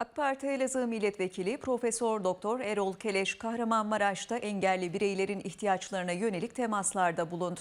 AK Parti Elazığ Milletvekili Profesör Doktor Erol Keleş Kahramanmaraş'ta engelli bireylerin ihtiyaçlarına yönelik temaslarda bulundu.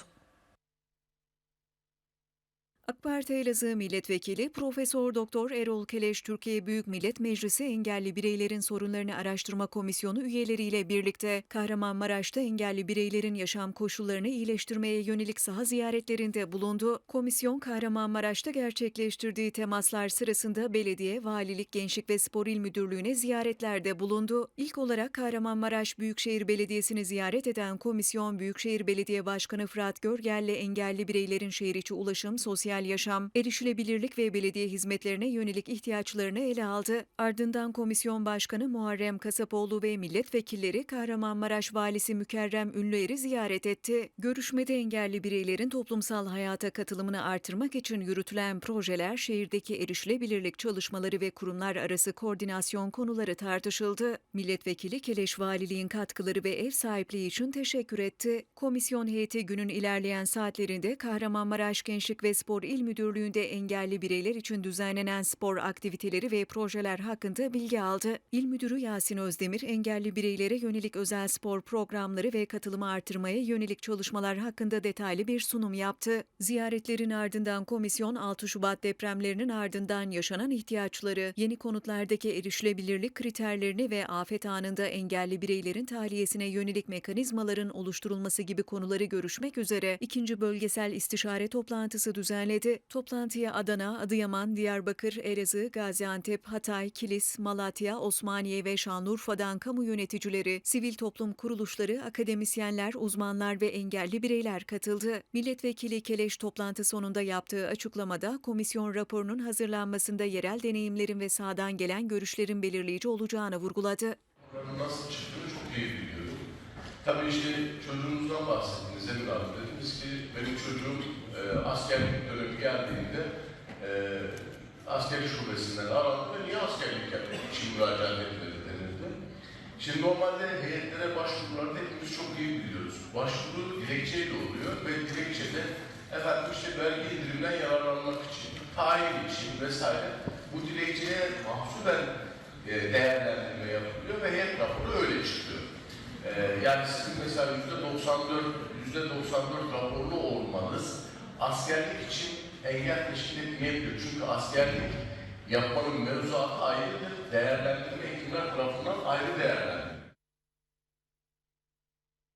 AK Parti Elazığ Milletvekili Profesör Doktor Erol Keleş Türkiye Büyük Millet Meclisi Engelli Bireylerin Sorunlarını Araştırma Komisyonu üyeleriyle birlikte Kahramanmaraş'ta engelli bireylerin yaşam koşullarını iyileştirmeye yönelik saha ziyaretlerinde bulundu. Komisyon Kahramanmaraş'ta gerçekleştirdiği temaslar sırasında belediye, valilik, gençlik ve spor il müdürlüğüne ziyaretlerde bulundu. İlk olarak Kahramanmaraş Büyükşehir Belediyesi'ni ziyaret eden komisyon Büyükşehir Belediye Başkanı Fırat Görgel'le engelli bireylerin şehir içi ulaşım, sosyal yaşam, erişilebilirlik ve belediye hizmetlerine yönelik ihtiyaçlarını ele aldı. Ardından komisyon başkanı Muharrem Kasapoğlu ve milletvekilleri Kahramanmaraş Valisi Mükerrem Ünlüer'i ziyaret etti. Görüşmede engelli bireylerin toplumsal hayata katılımını artırmak için yürütülen projeler, şehirdeki erişilebilirlik çalışmaları ve kurumlar arası koordinasyon konuları tartışıldı. Milletvekili Keleş Valiliğin katkıları ve ev sahipliği için teşekkür etti. Komisyon heyeti günün ilerleyen saatlerinde Kahramanmaraş Gençlik ve Spor İl Müdürlüğü'nde engelli bireyler için düzenlenen spor aktiviteleri ve projeler hakkında bilgi aldı. İl Müdürü Yasin Özdemir, engelli bireylere yönelik özel spor programları ve katılımı artırmaya yönelik çalışmalar hakkında detaylı bir sunum yaptı. Ziyaretlerin ardından komisyon 6 Şubat depremlerinin ardından yaşanan ihtiyaçları, yeni konutlardaki erişilebilirlik kriterlerini ve afet anında engelli bireylerin tahliyesine yönelik mekanizmaların oluşturulması gibi konuları görüşmek üzere ikinci bölgesel istişare toplantısı düzenledi. Toplantıya Adana, Adıyaman, Diyarbakır, Elazığ, Gaziantep, Hatay, Kilis, Malatya, Osmaniye ve Şanlıurfa'dan kamu yöneticileri, sivil toplum kuruluşları, akademisyenler, uzmanlar ve engelli bireyler katıldı. Milletvekili Keleş toplantı sonunda yaptığı açıklamada komisyon raporunun hazırlanmasında yerel deneyimlerin ve sahadan gelen görüşlerin belirleyici olacağını vurguladı. Nasıl çıktığını çok iyi biliyorum. Tabii işte çocuğunuzdan bahsettiniz Emir abi. Dediniz ki benim çocuğum askerlik dönemi geldiğinde e, askeri şubesinden aradı ve niye askerlik yapmak için müracaat etmedi denildi. Şimdi normalde heyetlere başvurularda hepimiz çok iyi biliyoruz. Başvuru dilekçeyle oluyor ve dilekçede efendim işte vergi indirimden yararlanmak için, tayin için vesaire bu dilekçeye mahsuben e, değerlendirme yapılıyor ve heyet raporu öyle çıkıyor. E, yani sizin mesela yüzde 94, yüzde 94 raporlu olmanız askerlik için engel teşkil etmeyebilir. Çünkü askerlik yapmanın mevzuatı ayrıdır, değerlendirme